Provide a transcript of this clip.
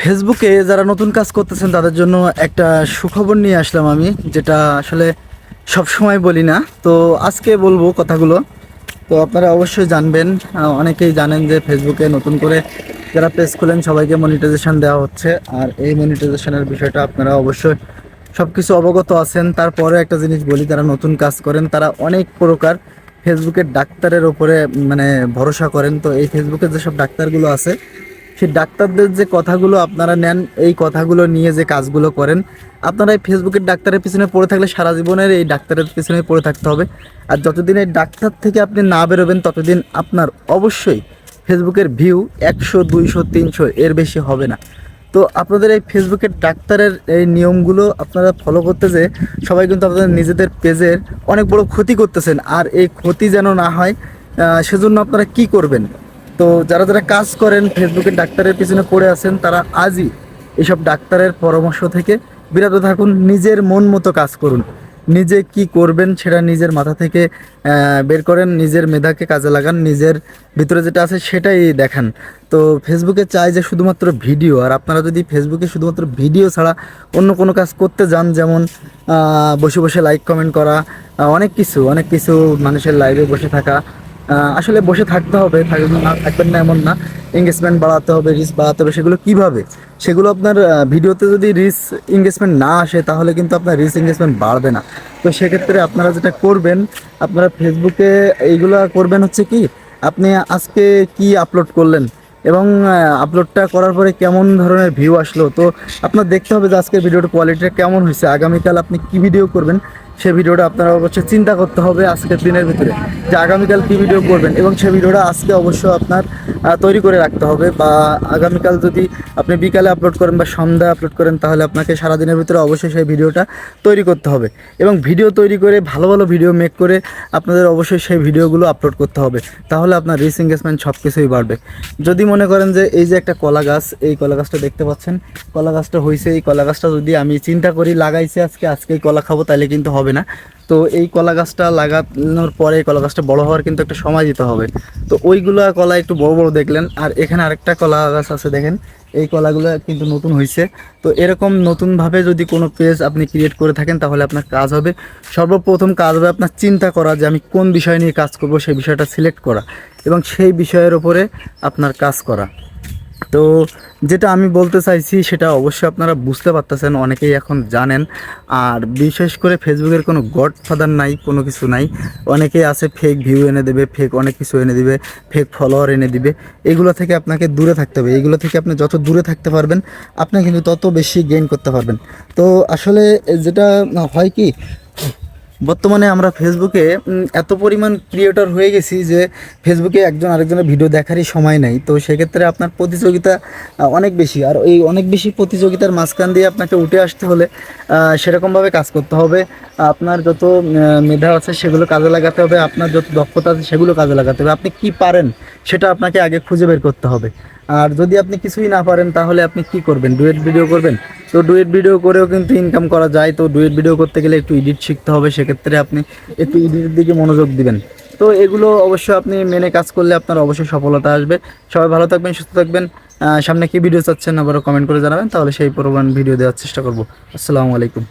ফেসবুকে যারা নতুন কাজ করতেছেন, তাদের জন্য একটা সুখবর নিয়ে আসলাম আমি, যেটা আসলে সব সময় বলি না। তো আজকে বলব কথাগুলো। তো আপনারা অবশ্যই জানবেন অনেকেই জানেন যে ফেসবুকে নতুন করে যারা পেজ খুলেন, সবাইকে মনিটাইজেশন দেওয়া হচ্ছে। আর এই মনিটাইজেশনের বিষয়টা আপনারা অবশ্যই সব কিছু অবগত আছেন। তারপরে একটা জিনিস বলি, যারা নতুন কাজ করেন, তারা অনেক প্রকার ফেসবুকের ডাক্তারের ওপরে মানে ভরসা করেন। তো এই ফেসবুকে যেসব ডাক্তারগুলো আছে সেই ডাক্তারদের যে কথাগুলো আপনারা নেন, এই কথাগুলো নিয়ে যে কাজগুলো করেন, আপনারা এই ফেসবুকের ডাক্তারের পিছনে পড়ে থাকলে সারা জীবনের এই ডাক্তারের পিছনে পড়ে থাকতে হবে। আর যতদিন এই ডাক্তার থেকে আপনি না বেরোবেন, ততদিন আপনার অবশ্যই ফেসবুকের ভিউ একশো, দুইশো, তিনশো এর বেশি হবে না। তো আপনাদের এই ফেসবুকের ডাক্তারের এই নিয়মগুলো আপনারা ফলো করতে যে সবাই কিন্তু আপনাদের নিজেদের পেজের অনেক বড় ক্ষতি করতেছেন। আর এই ক্ষতি যেন না হয় সেজন্য আপনারা কি করবেন? তো যারা যারা কাজ করেন ফেসবুকের ডাক্তারের পিছনে পড়ে আছেন, তারা আজই এসব ডাক্তারের পরামর্শ থেকে বিরত থাকুন, নিজের মন মতো কাজ করুন। নিজে কি করবেন সেটা নিজের মাথা থেকে বের করেন, নিজের মেধাকে কাজে লাগান, নিজের ভিতরে যেটা আছে সেটাই দেখান। তো ফেসবুকে চাই যে শুধুমাত্র ভিডিও, আর আপনারা যদি ফেসবুকে শুধুমাত্র ভিডিও ছাড়া অন্য কোনো কাজ করতে যান, যেমন বসে বসে লাইক কমেন্ট করা অনেক কিছু অনেক কিছু মানুষের লাইভে বসে থাকা আসলে বসে থাকতে হবে থাকবেন না থাকবেন না এমন না। এঙ্গেজমেন্ট বাড়াতে হবে রিস বাড়াতে হবে, সেগুলো কীভাবে? সেগুলো আপনার ভিডিওতে যদি রিস এঙ্গেজমেন্ট না আসে, তাহলে কিন্তু আপনার রিস এঙ্গেজমেন্ট বাড়বে না। তো সেক্ষেত্রে আপনারা যেটা করবেন, আপনারা ফেসবুকে এইগুলো করবেন হচ্ছে কি, আপনি আজকে কি আপলোড করলেন এবং আপলোডটা করার পরে কেমন ধরনের ভিউ আসলো? তো আপনার দেখতে হবে যে আজকের ভিডিওর কোয়ালিটিটা কেমন হয়েছে, আগামীকাল আপনি কি ভিডিও করবেন সেই ভিডিওটা আপনারা অবশ্যই চিন্তা করতে হবে আজকের দিনের ভিতরে যে আগামীকাল কী ভিডিও করবেন এবং সেই ভিডিওটা আজকে অবশ্যই আপনার তৈরি করে রাখতে হবে বা আগামীকাল যদি আপনি বিকালে আপলোড করেন বা সন্ধ্যায় আপলোড করেন তাহলে আপনাকে সারাদিনের ভিতরে অবশ্যই সেই ভিডিওটা তৈরি করতে হবে এবং ভিডিও তৈরি করে ভালো ভালো ভিডিও মেক করে আপনাদের অবশ্যই সেই ভিডিওগুলো আপলোড করতে হবে। তাহলে আপনার রিস এঙ্গেজমেন্ট সব কিছুই বাড়বে। যদি মনে করেন যে এই যে একটা কলা গাছ, এই কলা গাছটা দেখতে পাচ্ছেন, কলা গাছটা হয়েছে এই কলা গাছটা যদি আমি চিন্তা করি, লাগাইছি আজকে আজকেই কলা খাব, তাহলে কিন্তু হবে না। তো এই কলা গাছটা লাগানোর পরে কলা গাছটা বড় হওয়ার কিন্তু একটা সময় দিতে হবে। তো ওইগুলা কলা একটু বড় বড় দেখলেন। আর এখানে আরেকটা কলা গাছ আছে দেখেন। এই কলাগুলো কিন্তু নতুন হয়েছে তো এরকম নতুনভাবে যদি কোনো পেজ আপনি ক্রিয়েট করে থাকেন তাহলে আপনার কাজ হবে। সর্বপ্রথম কাজ হবে আপনার চিন্তা করা যে আমি কোন বিষয় নিয়ে কাজ করব, সেই বিষয়টা সিলেক্ট করা এবং সেই বিষয়ের ওপরে আপনার কাজ করা। তো যেটা আমি বলতে চাইছি, সেটা অবশ্যই আপনারা বুঝতে পারতেছেন, অনেকেই এখন জানেন। আর বিশেষ করে ফেসবুকের কোনো গড ফাদার নাই, কোনো কিছু নাই। অনেকেই আছে ফেক ভিউ এনে দেবে ফেক অনেক কিছু এনে দিবে ফেক ফলোয়ার এনে দিবে। এগুলো থেকে আপনাকে দূরে থাকতে হবে। এগুলো থেকে আপনি যত দূরে থাকতে পারবেন, আপনি কিন্তু তত বেশি গেইন করতে পারবেন। তো আসলে যেটা হয় কি বর্তমানে আমরা ফেসবুকে এত পরিমাণ ক্রিয়েটর হয়ে গেছি যে ফেসবুকে একজন আরেকজনের ভিডিও দেখারই সময় নাই। তো সেক্ষেত্রে আপনার প্রতিযোগিতা অনেক বেশি। আর এই অনেক বেশি প্রতিযোগিতার মাঝখান দিয়ে আপনাকে উঠে আসতে হলে সেরকমভাবে কাজ করতে হবে। আপনার যত মেধা আছে সেগুলো কাজে লাগাতে হবে, আপনার যত দক্ষতা আছে সেগুলো কাজে লাগাতে হবে। আপনি কি পারেন সেটা আপনাকে আগে খুঁজে বের করতে হবে। আর যদি আপনি কিছুই না পারেন, তাহলে আপনি কি করবেন? ডুয়েট ভিডিও করবেন? তো ডুয়েট ভিডিও করেও কিন্তু ইনকাম করা যায়। তো ডুয়েট ভিডিও করতে গেলে একটু এডিট শিখতে হবে সেক্ষেত্রে আপনি একটু ইডির দিকে মনোযোগ দিবেন। তো এগুলো অবশ্যই আপনি মেনে কাজ করলে আপনার অবশ্যই সফলতা আসবে। সবাই ভালো থাকবেন, সুস্থ থাকবেন। সামনে কি ভিডিও চাচ্ছেন আবারও কমেন্ট করে জানাবেন। তাহলে সেই পরিমাণ ভিডিও দেওয়ার চেষ্টা করব। আসসালামু আলাইকুম।